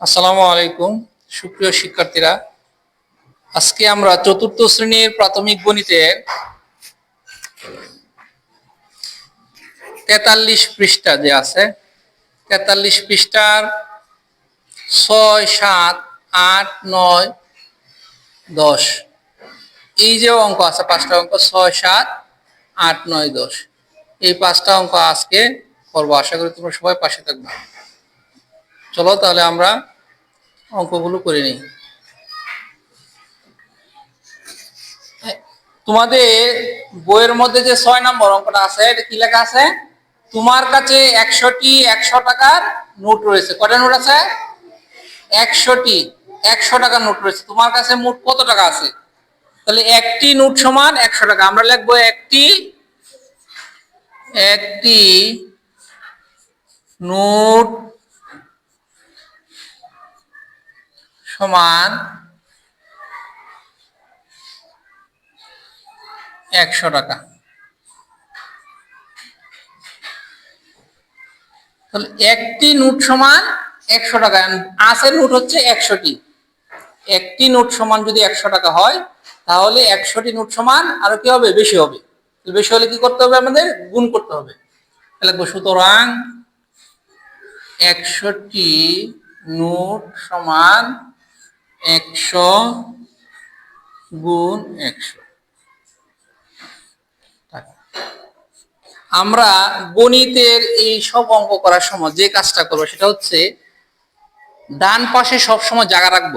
আসসালামু আলাইকুম, সুপ্রিয় শিক্ষার্থীরা। আজকে আমরা চতুর্থ শ্রেণির প্রাথমিক গণিতের তেতাল্লিশ পৃষ্ঠা যে আছে, তেতাল্লিশ পৃষ্ঠার ছয়, সাত, আট, নয়, দশ। এই যে অঙ্ক আছে, পাঁচটা অঙ্ক, ছয়, সাত, আট, নয়, দশ। এই পাঁচটা অঙ্ক আজকে করব। আশা করি তোমরা সবাই পাশে থাকবে। চলো তাহলে আমরা অঙ্কগুলো করে নিই। তোমাদের বইয়ের মধ্যে যে ছয় নম্বর অঙ্কটা আছে, এটা কি লেখা আছে? তোমার কাছে একশোটি একশো টাকার নোট রয়েছে। কটা নোট আছে? একশোটি একশো টাকার নোট রয়েছে। তোমার কাছে মোট কত টাকা আছে? তাহলে একটি নোট সমান একশো টাকা। আমরা লিখব একটি একটি নোট সমান একশো টাকা। তাহলে একটি নোট সমান একশো টাকা। আছে নোট হচ্ছে একশোটি। একটি নোট সমান যদি একশো টাকা হয়, তাহলে একশোটি নোট সমান আরও কি হবে? বেশি হবে। বেশি হলে কি করতে হবে আমাদের? গুণ করতে হবে। তাহলে সুতরাং একশোটি নোট সমান একশো গুণ একশো। আমরা গণিতের এই সব অঙ্ক করার সময় যে কাজটা করব সেটা হচ্ছে ডান পাশে সবসময় জায়গা রাখব।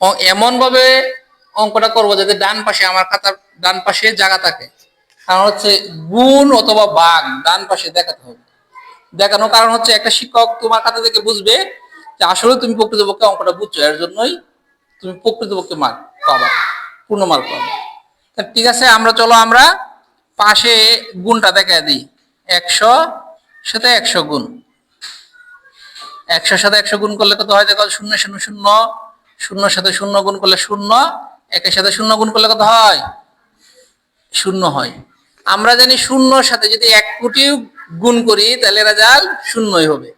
ও- এমন ভাবে অঙ্কটা করব যাতে ডান পাশে আমার খাতার ডান পাশে জায়গা থাকে। কারণ হচ্ছে গুণ অথবা বাঘ ডান পাশে দেখাতে হবে। দেখানোর কারণ হচ্ছে একটা শিক্ষক তোমার খাতা থেকে বুঝবে যে আসলে তুমি প্রকৃতপক্ষে অঙ্কটা বুঝছ, এর জন্যই তুমি প্রকৃতপক্ষে মার্ক পাবা, পূর্ণ মার্ক পাবা। ঠিক আছে, আমরা চলো আমরা পাশে গুণটা দেখা দিই। একশো সাথে একশো গুণ। একশোর সাথে একশো গুণ করলে কত হয়? দেখো, শূন্য শূন্য শূন্য। শূন্যর সাথে শূন্য গুণ করলে শূন্য। একের সাথে শূন্য গুণ করলে কত হয়? শূন্য হয়। আমরা জানি শূন্যর সাথে যদি এক কোটি গুণ করি, তাহলে রেজাল্ট শূন্যই হবে।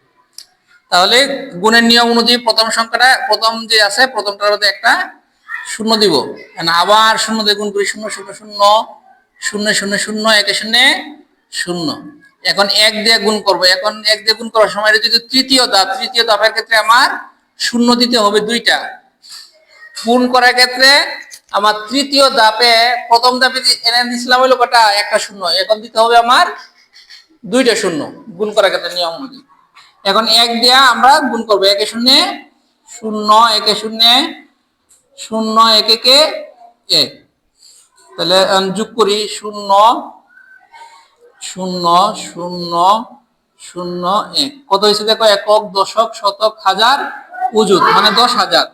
তাহলে গুণের নিয়ম অনুযায়ী প্রথম সংখ্যাটা, প্রথম যে আছে, প্রথমটার মধ্যে একটা শূন্য দিব। আবার শূন্য দিয়ে গুণ করি, শূন্য শূন্য শূন্য শূন্য শূন্য শূন্য, একে শূন্য শূন্য। এখন এক দিয়ে গুণ করব। এখন এক দিয়ে গুণ করার সময় যদি তৃতীয় ধাপ, তৃতীয় ধাপের ক্ষেত্রে আমার শূন্য দিতে হবে দুইটা। গুণ করার ক্ষেত্রে আমার তৃতীয় ধাপে প্রথম যে এনে দিছিলাম হলো কটা একটা শূন্য, এখন দিতে হবে আমার দুইটা শূন্য, গুণ করার ক্ষেত্রে নিয়ম অনুযায়ী। এখন এক দেয়া আমরা গুণ করব। একে শূন্যে, শূন্য, একে শূন্যে, শূন্য, এক একে এক তাহলে যোগ করি, শূন্য শূন্য শূন্য শূন্য এক কত হয়েছে দেখো? একক, দশক, শতক, হাজার উজুত মানে দশ হাজার।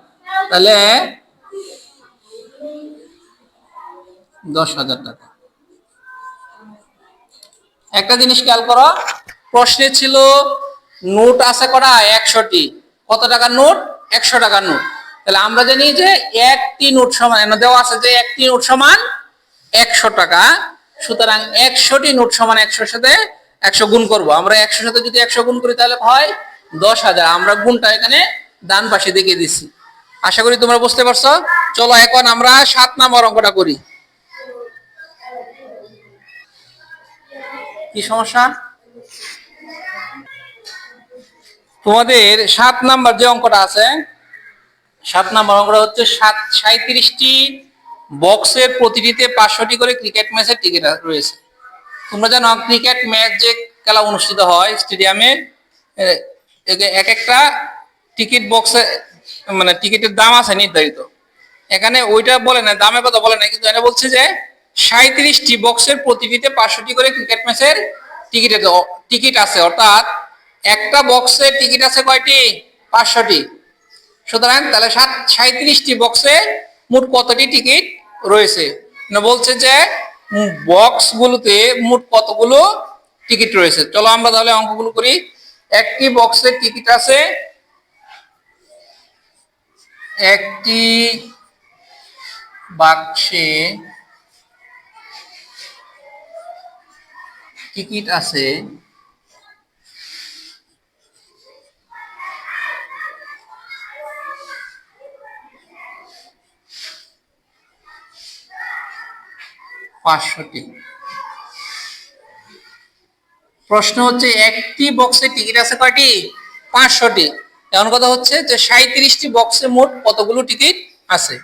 তাহলে, দশ হাজার টাকা। একটা জিনিস খেয়াল করো। প্রশ্নে ছিল নোট আছে কটা? একশোটি। কত টাকার নোট? একশো টাকার নোট। তাহলে আমরা জানি যে একটি নোট সমান দেওয়া আছে যে একটি নোট সমান একশো টাকা। সুতরাং একশোটি নোট সমান একশোর সাথে একশো গুণ করব। আমরা একশোর সাথে যদি একশো গুণ করি তাহলে হয় দশ হাজার। আমরা গুণটা এখানে ডান পাশে দেখিয়ে দিচ্ছি। আশা করি তোমরা বুঝতে পারছ। চলো এখন আমরা সাত নম্বর অঙ্কটা করি। কি সমস্যা? তোমাদের সাত নাম্বার যে অঙ্কটা আছে, সাত নাম্বার অঙ্কটা হচ্ছে সাত সাঁত্রিশটি বক্সের প্রতিটিতে পাঁচশোটি করে ক্রিকেট ম্যাচের টিকিট রয়েছে। তোমরা জানো ক্রিকেট ম্যাচ যে খেলা অনুষ্ঠিত হয় স্টেডিয়ামে এক একটা টিকিট বক্সে মানে টিকিটের দাম আছে নির্ধারিত। এখানে ওইটা বলে না, দামের কথা বলে না, কিন্তু এটা বলছে যে সাঁত্রিশটি বক্সের প্রতিটিতে পাঁচশোটি করে ক্রিকেট ম্যাচের টিকিটের টিকিট আছে, অর্থাৎ একটা বক্সের টিকিট আছে কয়টি? পাঁচশোটি। সুতরাং তাহলে সাত সাঁত্রিশটি বক্সে মোট কতটি টিকিট রয়েছে? না বলছে যে বক্স গুলোতে মোট কতগুলো টিকিট রয়েছে? চলো আমরা তাহলে অঙ্কগুলো করি। একটি বক্সের টিকিট আছে, একটি বাক্সে টিকিট আছে পাঁচশোটি। প্রশ্ন হচ্ছে, একটি বক্সে টিকিট আছে কয়টি? পাঁচশোটি। এমন কথা হচ্ছে যে সাঁত্রিশটি বক্সে মোট কতগুলো টিকিট আছে?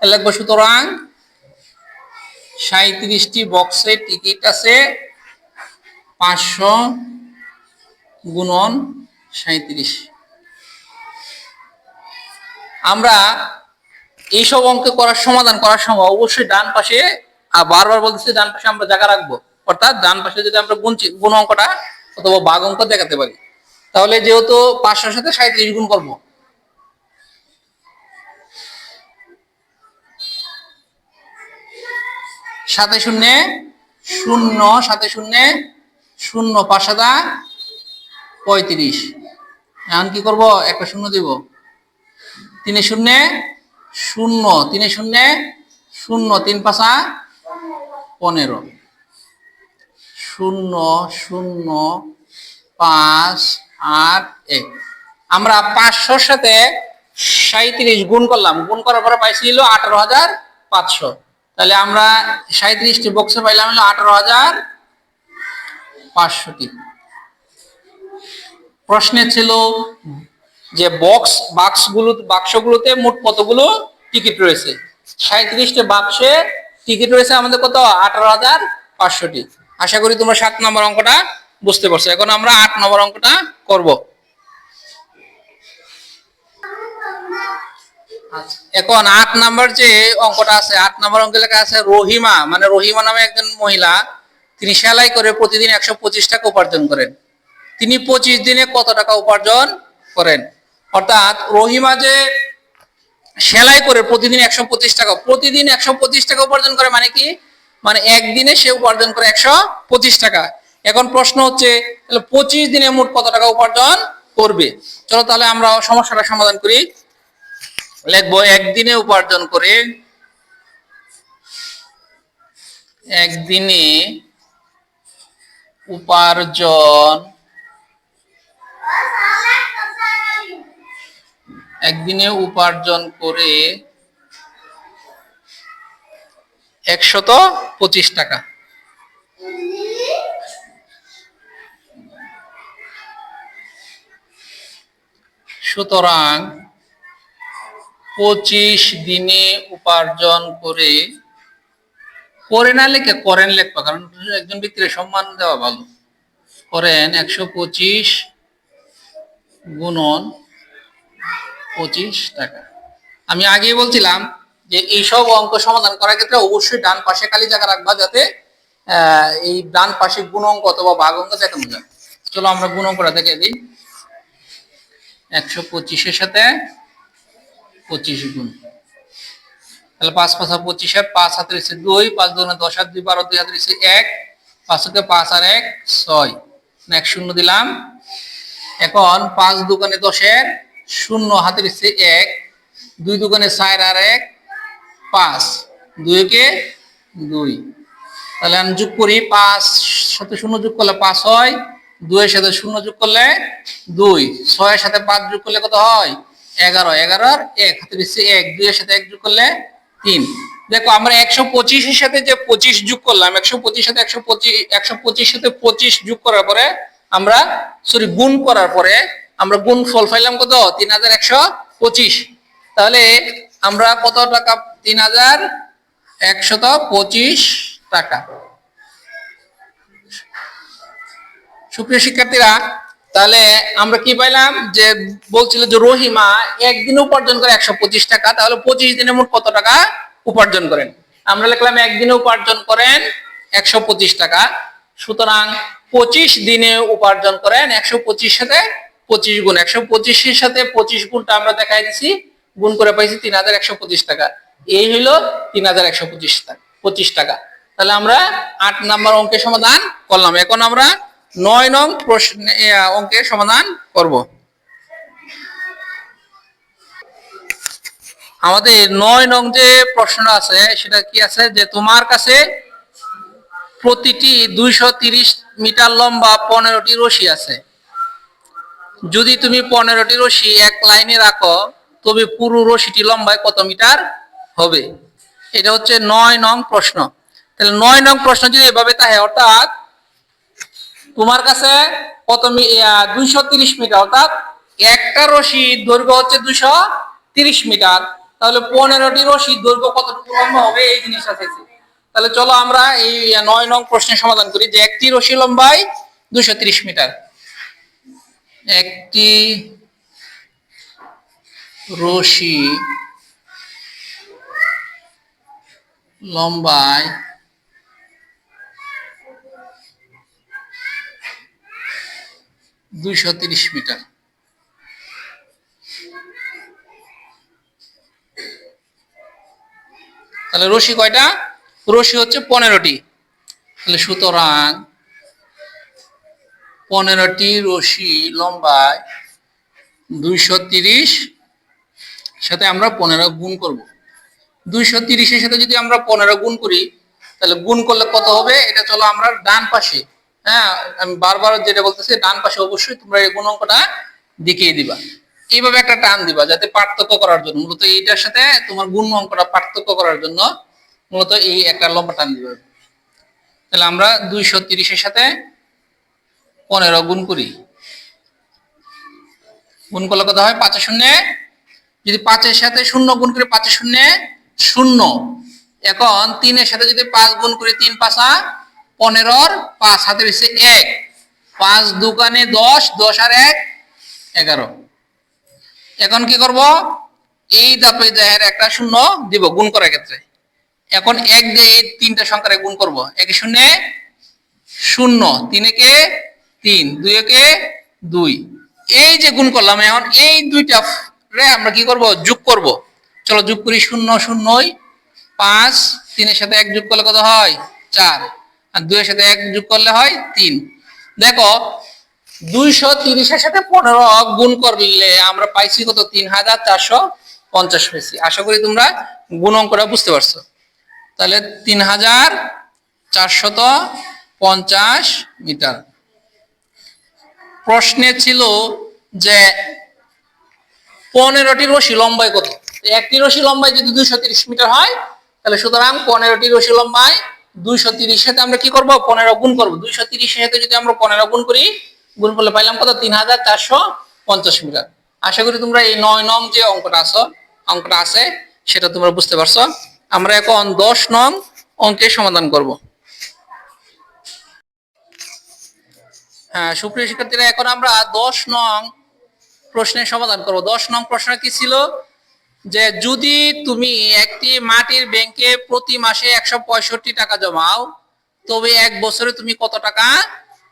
লিখব, সুতরাং সাঁত্রিশটি বক্সে টিকিট আছে পাঁচশো গুণন সাঁত্রিশ আমরা এইসব অঙ্ক করার সমাধান করার সময় অবশ্যই ডান পাশে আর বারবার বলতেছি ডান পাশে আমরা জায়গা রাখব। অর্থাৎ ডান পাশে যদি আমরা গুণ গুণ অঙ্কটা অথবা ভাগ অঙ্ক দেখাতে পারি। তাহলে যেহেতু পাঁচশোর সাথে সাঁত্রিশ গুণ করব। সাথে শূন্য শূন্য, সাথে শূন্য শূন্য, পাঁচ সাদা পঁয়ত্রিশ। এখন কি করব? একটা শূন্য দিব। তিনে শূন্য শূন্য, তিনে শূন্য শূন্য, তিন পাঁচা পনেরো। শূন্য শূন্য, পাঁচ, আট, এক। আমরা পাঁচশোর সাথে সাঁত্রিশ গুণ করলাম। গুণ করার পরে পাইছিল আঠারো হাজার পাঁচশো। তাহলে আমরা সাঁত্রিশটি বক্সে পাইলাম হলো আঠারো হাজার পাঁচশোটি। প্রশ্নে ছিল যে বক্স বাক্সগুলো বাক্সগুলোতে মোট কতগুলো টিকিট রয়েছে? সাঁত্রিশটি বাক্সে টিকিট রয়েছে আমাদের কত? আঠারো হাজার পাঁচশোটি। আশা করি তোমরা সাত নম্বর অঙ্কটা বুঝতে পারছ। এখন আমরা আট নম্বর অঙ্কটা করব। আচ্ছা, এখন আট নাম্বার যে অঙ্কটা আছে আট নম্বর অঙ্কে লেখা আছে রহিমা মানে রহিমা নামে একজন মহিলা তিনি সেলাই করে প্রতিদিন একশো পঁচিশ টাকা উপার্জন করেন। তিনি পঁচিশ দিনে কত টাকা উপার্জন করেন? অর্থাৎ রহিমা যে সেলাই করে প্রতিদিন একশো পঁচিশ টাকা, প্রতিদিন একশো পঁচিশ টাকা উপার্জন করে মানে কি? মানে একদিনে সে উপার্জন করে একশো পঁচিশ টাকা। এখন প্রশ্ন হচ্ছে, তাহলে পঁচিশ দিনে মোট কত টাকা উপার্জন করবে? চলো তাহলে আমরা সমস্যাটা সমাধান করি। লিখব, একদিনে উপার্জন করে, একদিনে উপার্জন একদিনে উপার্জন করে একশত পঁচিশ টাকা। সুতরাং পঁচিশ দিনে উপার্জন করে করে না লিখে, করেন লেখবা, কারণ একজন ব্যক্তির সম্মান দেওয়া ভালো। করেন একশো পঁচিশ গুণন পঁচিশ টাকা। আমি আগেই বলছিলাম যে এইসব অঙ্ক সমাধান করার ক্ষেত্রে অবশ্যই ডান পাশে খালি জায়গা রাখবা যাতে এই ডান পাশে গুণ অঙ্ক অথবা ভাগ অঙ্ক দেখানো যায় চলো আমরা গুণ অঙ্কটা দেখে দিই। একশো পঁচিশের সাথে পঁচিশ গুণ। তাহলে পাঁচ পাঁচা পঁচিশে পাঁচ হাতে রয়েছে দুই, পাঁচ দুগুণে দশ হাত দুই বারো দুই হাতে রয়েছে এক, পাঁচ হাতে পাঁচ আর এক ছয়। না এক শূন্য দিলাম। এখন পাঁচ দোকানে দশের শূন্য হাতে রয়েছে এক, দুই দোকানে চার আর এক, পাঁচ। দুই দুইকে দুই। তাহলে আমি যোগ করি পাঁচ, সাথে শূন্য যোগ করলে পাঁচ হয়, দুইয়ের সাথে শূন্য যোগ করলে দুই। ছয়ের সাথে পাঁচ যোগ করলে কত হয়? এগারো। এগারোর এক হাতে দিচ্ছে এক, দুইয়ের সাথে এক যোগ করলে তিন। দেখো, আমরা একশো পঁচিশের সাথে যে পঁচিশ যোগ করলাম, একশো পঁচিশ সাথে একশো পঁচিশ একশো পঁচিশ সাথে পঁচিশ যোগ করার পরে আমরা সরি গুণ করার পরে আমরা গুণ ফল পাইলাম কত? তিন হাজার একশো পঁচিশ। তাহলে আমরা কত টাকা? তিন হাজার একশত পঁচিশ টাকা। সুপ্রিয় শিক্ষার্থীরা, তাহলে আমরা কি পাইলাম? যে বলছিল যে রহিমা একদিন উপার্জন করে একশো পঁচিশ টাকা, তাহলে পঁচিশ দিনে মোট কত টাকা উপার্জন করেন? আমরা লিখলাম একদিনে উপার্জন করেন একশো পঁচিশ টাকা। সুতরাং পঁচিশ দিনে উপার্জন করেন একশো পঁচিশ সাথে পঁচিশ গুণ। একশো পঁচিশের সাথে পঁচিশ গুণটা আমরা দেখাই দিছি, গুণ করে পাইছি তিন হাজার একশো পঁচিশ টাকা। এই হইল তিন হাজার একশো পঁচিশ টাকা পঁচিশ টাকা। তাহলে আমরা আট নাম্বার অঙ্কের সমাধান করলাম। এখন আমরা নয় নং প্রশ্ন অঙ্কের সমাধান করব। আমাদের নয় নং যে প্রশ্ন আছে, সেটা কি আছে? যে তোমার কাছে প্রতিটি দুইশো মিটার লম্বা পনেরোটি রশি আছে। যদি তুমি পনেরোটি রশি এক লাইনে রাখো, তবে পুরো রশিটি লম্বায় কত মিটার হবে? এটা হচ্ছে নয় নং প্রশ্ন। তাহলে নয় নং প্রশ্ন যদি এভাবে থাকে, অর্থাৎ তোমার কাছে কত দুইশো তিরিশ মিটার, অর্থাৎ একটা রশি দৈর্ঘ্য হচ্ছে দুইশো তিরিশ মিটার। তাহলে পনেরোটি রশি দৈর্ঘ্য কতটুকু লম্বা হবে? এই জিনিসটা চাইছি তাহলে চলো আমরা এই নয় নং প্রশ্নের সমাধান করি যে একটি রশি লম্বায় দুইশো তিরিশ মিটার। একটি রশি লম্বায় দুইশো তিরিশ মিটার। তাহলে রশি কয়টা? রশি হচ্ছে পনেরোটি। তাহলে সুতরাং পনেরোটি রশি লম্বায় দুইশো তিরিশ, সাথে আমরা পনেরো গুণ করব। দুইশো তিরিশের সাথে যদি আমরা পনেরো গুণ করি, তাহলে গুণ করলে কত হবে? এটা চলো আমরা ডান পাশে। হ্যাঁ আমি বারবার যেটা বলতেছি, ডান পাশে অবশ্যই তোমরা এই গুণ অঙ্কটা দেখিয়ে দিবা। এইভাবে একটা টান দিবা, যাতে পার্থক্য করার জন্য। মূলত এইটার সাথে তোমার গুণ অঙ্কটা পার্থক্য করার জন্য মূলত এই একটা লম্বা টান দিবা। তাহলে আমরা দুইশো তিরিশের সাথে পনেরো গুণ করি গুণ করলে কথা হয়? পাঁচের শূন্য। যদি পাঁচের সাথে শূন্য গুণ করি, পাঁচের শূন্য শূন্য। এখন তিনের সাথে যদি পাঁচ গুণ করি, তিন পাঁচা পনেরোর পাঁচ হাতে বেশি এক। পাঁচ দোকানে দশ দশ আর এক, এগারো। এখন কি করব? এই ধাপে দেহের একটা শূন্য দিব গুণ করার ক্ষেত্রে। এখন এক দিয়ে এই তিনটা সংখ্যারে গুণ করব। একে শূন্য শূন্য, তিনেকে তিন, দুই, একে দুই। এই যে গুণ করলাম, এখন এই দুইটা রে আমরা কি করব? যোগ করব। চলো যোগ করি শূন্য, শূন্যই। পাঁচ, তিনের সাথে এক যোগ করলে কত হয়? চার। আর দুইয়ের সাথে এক যোগ করলে হয় তিন। দেখো, দুইশো তিরিশের সাথে পনেরো গুণ করলে আমরা পাইছি কত? তিন হাজার চারশো পঞ্চাশ পেয়েছি আশা করি তোমরা গুণ অঙ্কটা বুঝতে পারছ। তাহলে তিন হাজার চারশত পঞ্চাশ মিটার। প্রশ্নে ছিল যে পনেরোটি রশি লম্বায় কত একটি রশি লম্বায় যদি দুইশো তিরিশ মিটার হয়, তাহলে সুতরাং পনেরোটি রশি লম্বায় দুইশো তিরিশ সাথে আমরা কি করব? পনেরো গুণ করব। দুইশো তিরিশের সাথে যদি আমরা পনেরো গুণ করি গুণ করলে পাইলাম কত? তিন হাজার চারশো পঞ্চাশ মিটার। আশা করি তোমরা এই নয় নং যে অঙ্কটা আছো, অঙ্কটা আছে, সেটা তোমরা বুঝতে পারছ। আমরা এখন দশ নং অঙ্কের সমাধান করব। সুপ্রিয় শিক্ষার্থীরা, এখন আমরা দশ নং প্রশ্নের সমাধান করব। দশ নং প্রশ্ন কি ছিল? যে যদি তুমি একটি মাটির ব্যাংকে প্রতি মাসে একশো পঁয়ষট্টি টাকা জমাও, তবে এক বছরে তুমি কত টাকা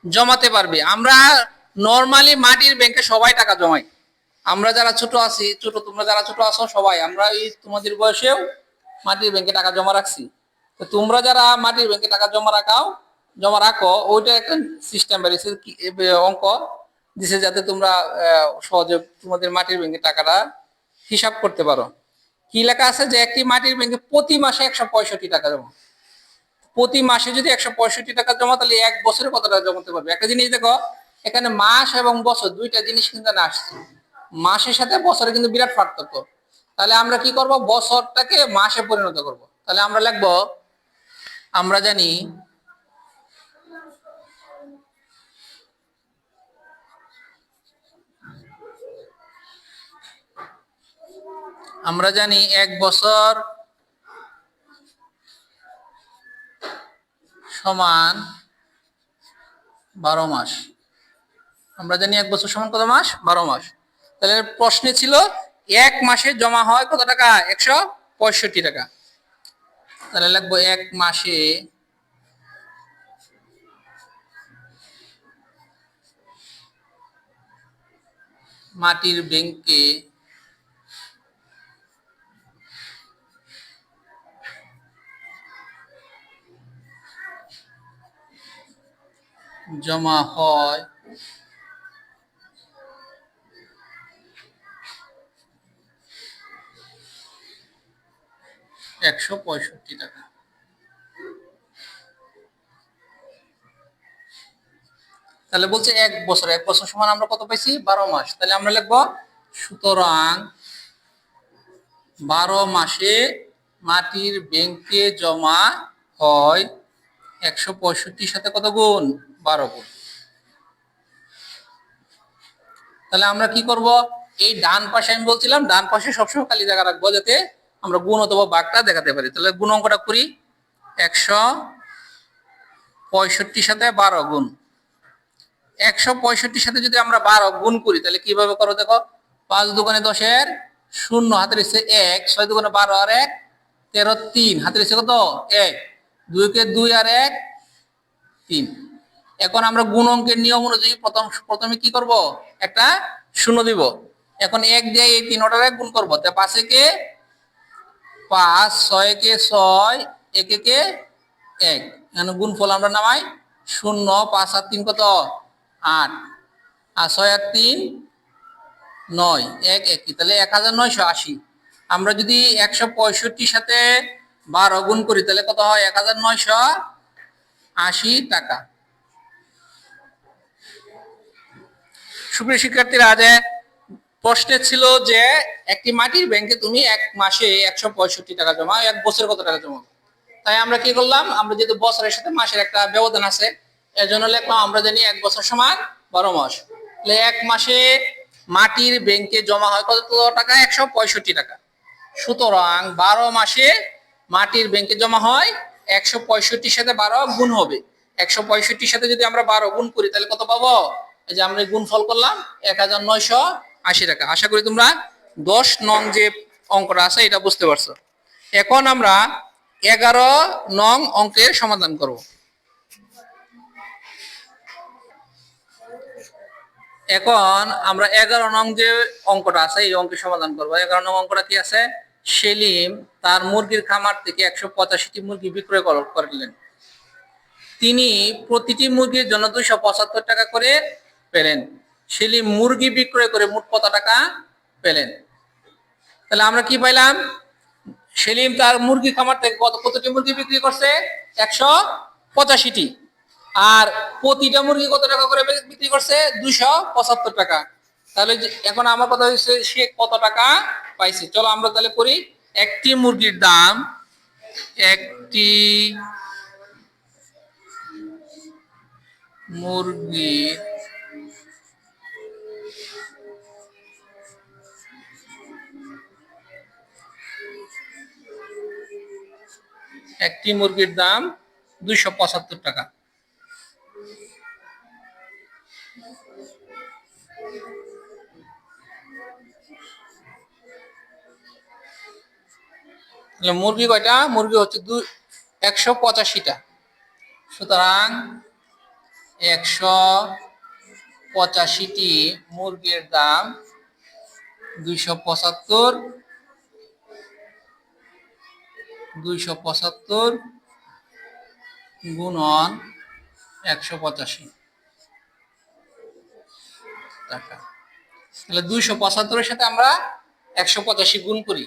জমাতে পারবে? আমরা নর্মালি মাটির ব্যাংকে সবাই টাকা জমাই। আমরা যারা ছোট আছি, ছোট, তোমরা যারা ছোট আছো সবাই, আমরা এই তোমাদের বয়সেও মাটির ব্যাংকে টাকা জমা রাখছি। তো তোমরা যারা মাটির ব্যাংকে টাকা জমা রাখাও জমা রাখো, ওইটা একটা সিস্টেম বেরিয়েছে অঙ্ক। দিছে যাতে তোমরা সহজে তোমাদের মাটির ব্যাংকে টাকাটা হিসাব করতে পারো। কি লেখা আছে যে একটি মাটির ব্যাংকে প্রতি মাসে একশো পঁয়ষট্টি টাকা জমা। প্রতি মাসে যদি একশো পঁয়ষট্টি টাকা জমা, তাহলে এক বছরে কত টাকা জমাতে পারবে? একটা জিনিস দেখো, এখানে মাস এবং বছর দুইটা জিনিস কিন্তু না আসছে। মাসের সাথে বছরে কিন্তু বিরাট পার্থক্য। তাহলে আমরা কি করব? বছরটাকে মাসে পরিণত করব। তাহলে আমরা লিখব, আমরা জানি আমরা জানি এক বছর সমান বারো মাস। আমরা জানি এক বছর সমান কত মাস? বারো মাস। তাহলে প্রশ্নে ছিল, এক মাসে জমা হয় কত টাকা? একশো পঁয়ষট্টি টাকা। তাহলে লিখব এক মাসে মাটির ব্যাংকে জমা হয়। একশো পঁয়ষট্টি টাকা। তাহলে বলছে এক বছর এক বছর সমান আমরা কত পাইছি? বারো মাস। তাহলে আমরা লিখব, সুতরাং বারো মাসে মাটির ব্যাংকে জমা হয় একশো পঁয়ষট্টির সাথে কত গুণ? বারো গুণ তাহলে আমরা কি করব? এই ডান পাশে আমি বলছিলাম, ডান পাশে সবসময় খালি জায়গা রাখব যাতে আমরা গুণ অথবা বাঘটা দেখাতে পারি। তাহলে গুণ অঙ্কটা করি। একশো পঁয়ষট্টির সাথে বারো গুণ। একশো পঁয়ষট্টির সাথে যদি আমরা বারো গুণ করি, তাহলে কীভাবে করো দেখো? পাঁচ দোকানে দশের শূন্য, হাতের এসে এক, ছয় দোকানে বারো আর এক, তেরো তিন। হাতের এসে কত? এক। দুইকে দুই আর এক, তিন। এখন আমরা গুণ অঙ্কের নিয়ম অনুযায়ী প্রথম, প্রথমে কি করব? একটা শূন্য দিব। এখন এক দিয়ে এই তিন অর্ডারে গুণ করব। তা পাশে কে পাঁচ, ছয় কে ছয়, একে কে এক। এখানে গুণফল আমরা নামাই শূন্য, পাঁচ আর তিন কত? আট। আর ছয় আর তিন, নয়। এক একই তাহলে এক হাজার নয়শো আশি। আমরা যদি একশো পঁয়ষট্টির সাথে বারো গুণ করি, তাহলে কত হয়? এক হাজার নয়শো আশি টাকা। সুপ্রিয় শিক্ষার্থীরা, আজ প্রশ্নে ছিল যে একটি মাটির ব্যাংকে তুমি এক মাসে একশো পঁয়ষট্টি টাকা জমা, এক বছরে কত টাকা জমা? তাই আমরা কি করলাম? আমরা যেহেতু বছরের সাথে মাসের একটা ব্যবধান আছে এর জন্য লিখলাম আমরা জানি এক বছর সমান বারো মাস। এক মাসে মাটির ব্যাংকে জমা হয় কত টাকা? একশো পঁয়ষট্টি টাকা। সুতরাং বারো মাসে মাটির ব্যাংকে জমা হয় একশো পঁয়ষট্টির সাথে বারো গুণ হবে। একশো পঁয়ষট্টির সাথে যদি আমরা বারো গুণ করি, তাহলে কত পাবো? যে আমরা গুণ ফল করলাম এক হাজার নয়শো আশি টাকা। আশা করি তোমরা দশ নং যে অঙ্কটা আছে, এটা বুঝতে পারছ। এখন আমরা এগারো নং অঙ্কের সমাধান করব। এখন আমরা এগারো নং যে অঙ্কটা আছে, এই অঙ্কের সমাধান করব। এগারো নং অঙ্কটা কি আছে? সেলিম তার মুরগির খামার থেকে একশো পঁচাশিটি মুরগি বিক্রয় কর- করলেন। তিনি প্রতিটি মুরগির জন্য দুইশো পঁচাত্তর টাকা করে পেলেন। সেলিম মুরগি বিক্রয় করে মোট কত টাকা পেলেন? তাহলে আমরা কি পাইলাম? সেলিম তার মুরগি খামার থেকে কত কতটি মুরগি বিক্রি করছে? একশো পঁচাশিটি। আর প্রতিটা মুরগি কত টাকা করে বিক্রি করছে? দুইশো পঁচাত্তর টাকা। তাহলে এখন আমার কথা হচ্ছে, সে কত টাকা পাইছে? চলো আমরা তাহলে করি একটি মুরগির দাম, একটি মুরগির একটি মুরগির দাম দুইশো পঁচাত্তর টাকা। মুরগি কয়টা? মুরগি হচ্ছে দু একশো পঁচাশিটা। সুতরাং একশো পঁচাশিটি মুরগির দাম দুইশো পঁচাত্তর দুইশো পঁচাত্তর গুণন একশো পঁচাশি। টাকা। তাহলে দুইশো পঁচাত্তরের সাথে আমরা একশো পঁচাশি গুণ করি।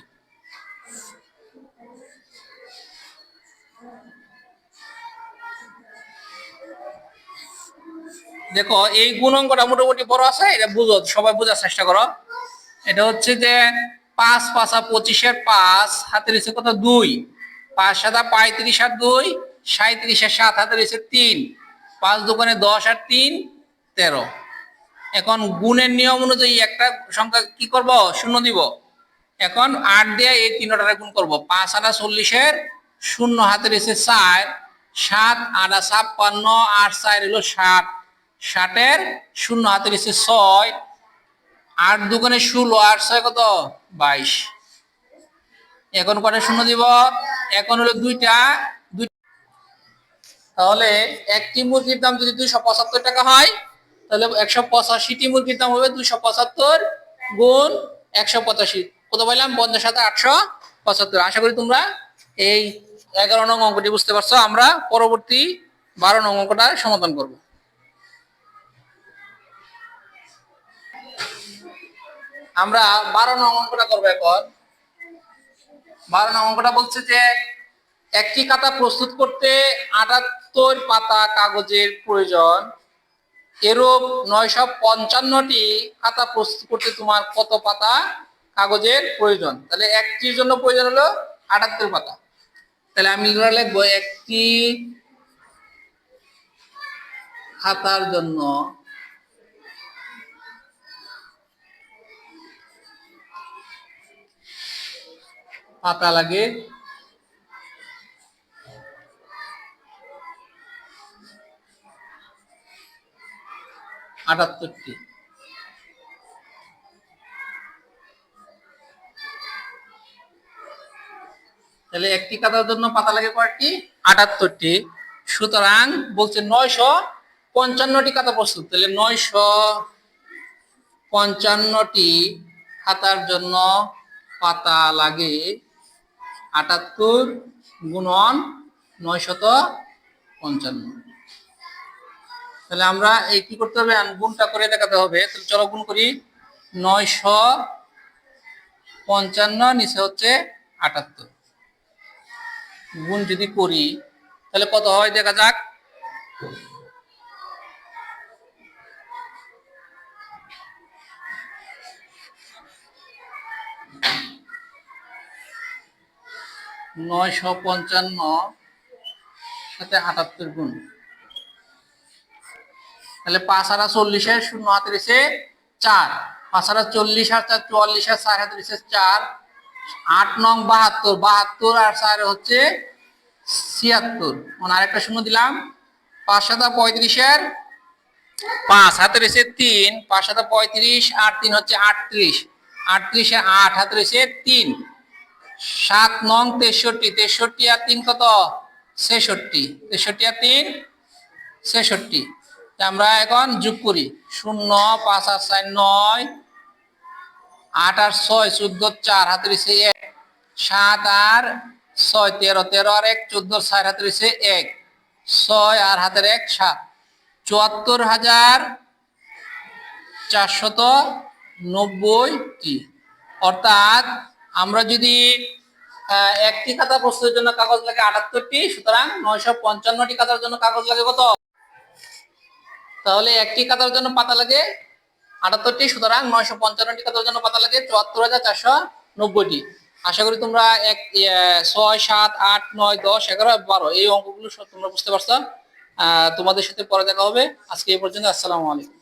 দেখো, এই গুণ অঙ্কটা মোটামুটি বড় আছে, এটা বুঝো, সবাই বোঝার চেষ্টা করো। এটা হচ্ছে যে পাঁচ পাঁচা পঁচিশের পাঁচ, হাতের এসে কত? দুই। পাঁচ সাদা পঁয়ত্রিশ আর দুই সাঁত্রিশ আর সাত হাতের এসে তিন, পাঁচ দোকানে দশ আর তিন, তেরো। এখন গুণের নিয়ম অনুযায়ী একটা সংখ্যা কি করব? শূন্য দিব। এখন আট দিয়ে এই তিনটারে গুণ করব। পাঁচ আটা চল্লিশের শূন্য হাতের এসে চার, সাত আটা ছাপ্পান্ন আট চার হলো ষাট। ষাটের শূন্য হাতের এসে ছয়, আট দোকানে ষোলো আট ছয় কত? বাইশ। এখন কটা শূন্য দিব? এখন হলো দুইটা তাহলে একটি মুরগির দাম যদি দুইশো পঁচাত্তর টাকা হয়, তাহলে একশো পঁচাশিটি মুরগির দাম হবে দুইশো পঁচাত্তর গুণ একশো পঁচাশি। কত পাইলাম? পঞ্চাশ সাথে আটশো পঁচাত্তর। আশা করি তোমরা এই এগারো নং অঙ্কটি বুঝতে পারছ। আমরা পরবর্তী বারো নং অঙ্কটা সমাধান করব। আমরা বারো নং অঙ্কটা করব এখন। বারো নং অঙ্কটা বলছে যে, একটি খাতা প্রস্তুত করতে আটাত্তর পাতা কাগজের প্রয়োজন। এরূপ নয়শো পঞ্চান্নটি খাতা প্রস্তুত করতে তোমার কত পাতা কাগজের প্রয়োজন? তাহলে একটির জন্য প্রয়োজন হলো আটাত্তর পাতা। তাহলে আমি লিখব একটি খাতার জন্য পাতা লাগে। আটাত্তরটি। তাহলে একটি কাতার জন্য পাতা লাগে কয়েকটি আটাত্তরটি। সুতরাং বলছে নয়শো পঞ্চান্নটি কাতা প্রস্তুত। তাহলে নয়শো পঞ্চান্নটি খাতার জন্য পাতা লাগে আটাত্তর গুণন নয়শত পঞ্চান্ন। তাহলে আমরা এই কি করতে হবে? গুণটা করে দেখাতে হবে। তাহলে চলো গুণ করি। নয়শো পঞ্চান্ন নিচে হচ্ছে আটাত্তর। গুণ যদি করি, তাহলে কত হয়? দেখা যাক। নয়শো পঞ্চান্ন সাথে আটাত্তর গুণ। তাহলে পাঁচ হাজার চল্লিশের শূন্য হাতে চার। পাঁচ হাজার চল্লিশ আর চার চুয়াল্লিশ আর চার হাতে চার। আট নং বাহাত্তর। বাহাত্তর আর চার হচ্ছে ছিয়াত্তর। মানে আরেকটা শূন্য দিলাম। পাঁচ সাতা পঁয়ত্রিশের পাঁচ হাতে রয়েছে তিন। পাঁচ সাতা পঁয়ত্রিশ আর তিন হচ্ছে আটত্রিশ। আটত্রিশে আট হাতে রয়েছে তিন। সাত নং তেষট্টি তেষট্টি আর তিন কত? ছেষট্টি। তেষট্টি আর তিন? ছেষট্টি। আমরা এখন যোগ করি। শূন্য, পাঁচ আর চার, নয়। আট আর ছয়, চোদ্দ, চার হাতে এক। সাত আর ছয়, তেরো তেরো আর এক, চোদ্দ, চার হাতে এক। ছয় আর হাতের এক, সাত। চুয়াত্তর হাজার চারশত নব্বইটি। অর্থাৎ আমরা যদি একটি খাতা প্রস্তুতের জন্য কাগজ লাগে আটাত্তরটি সুতরাং নয়শো পঞ্চান্নটি খাতার জন্য কাগজ লাগে কত? তাহলে একটি কাতার জন্য পাতা লাগে আটাত্তরটি সুতরাং নয়শো পঞ্চান্নটি কাতার জন্য পাতা লাগে চুয়াত্তর হাজার চারশো নব্বইটি। আশা করি তোমরা এক ইয়ে, ছয় সাত আট নয় দশ এগারো বারো এই অঙ্কগুলো তোমরা বুঝতে পারছ। তোমাদের সাথে পরে দেখা হবে। আজকে এই পর্যন্ত আসসালামু আলাইকুম.